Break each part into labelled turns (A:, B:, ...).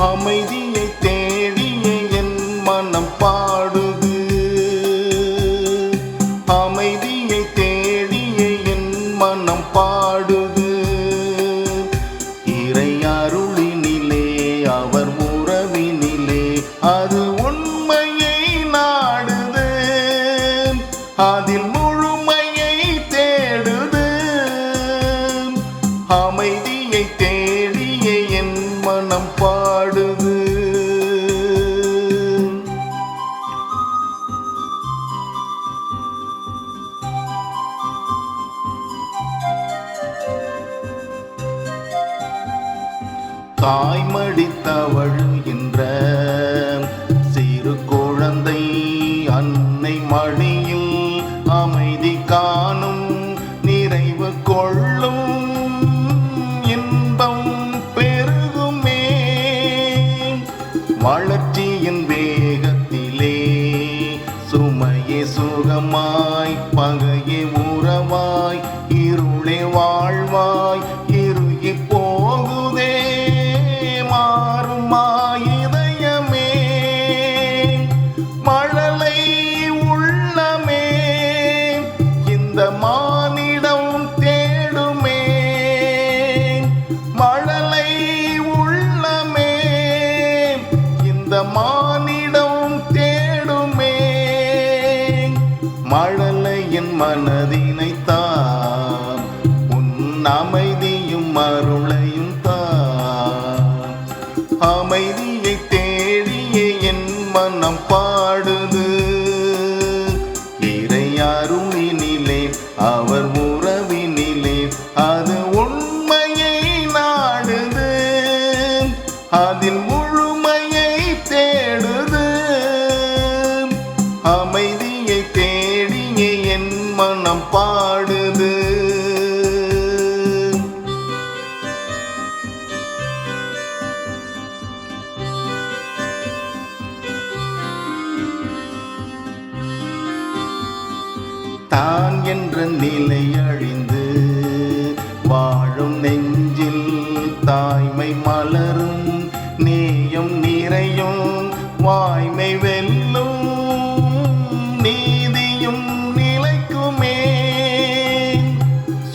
A: அமைதியை தேடிய என் மனம் பாடுது. அமைதியை தேடிய என் மனம் பாடுது. இறை அருளினிலே அவர் உறவினிலே அது உண்மையை நாடுது. அதில் முழுமையை தேடுது. அமைதியை தேடிய என் மனம் பாடு தாய்மடி என்ற சிறு குழந்தை அன்னை மணியும் அமைதி காணும் நிறைவு கொள்ளும் இன்பம் பெருகுமே. வளர்ச்சியின் வேகத்திலே சுமையே சுகமாய் பகையே மானிடம் தேடுமே. மழலையின் மனதினை தான் உன் அமைதியும் அருளையும் தான். அமைதியை தேடிய என் மனம் பாடுது. இறை அவர் உறவினிலே அது உண்மையை நாடுது. அதில் தான் என்ற நிலை அழிந்து வாழும் நெஞ்சில் தாய்மை மலரும் நேயம் நிறையும் வாய்மை வெல்லும் நீதியும் நிலைக்குமே.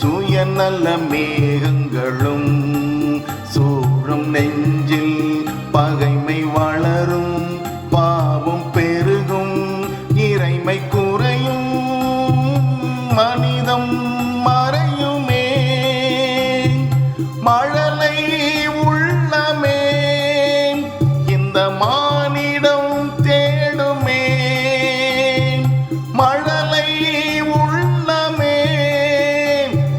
A: சுயநல மேகங்களும் சூழும் நெஞ்சில் மழலை உள்ளமே இந்த மானிடம் தேடுமே மழலை உள்ளமே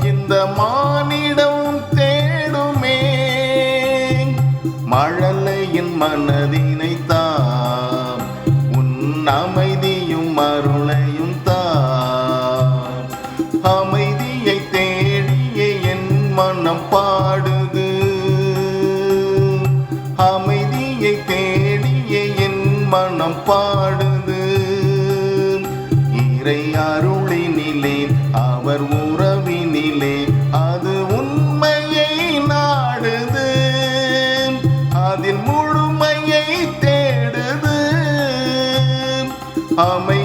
A: இந்த மானிடம் தேடுமே மழலையின் மனதினை மனம் பாடுது. இறை அருளினிலே அவர் உறவினிலே அது உண்மையை நாடுது. அதில் முழுமையை தேடுது. அமை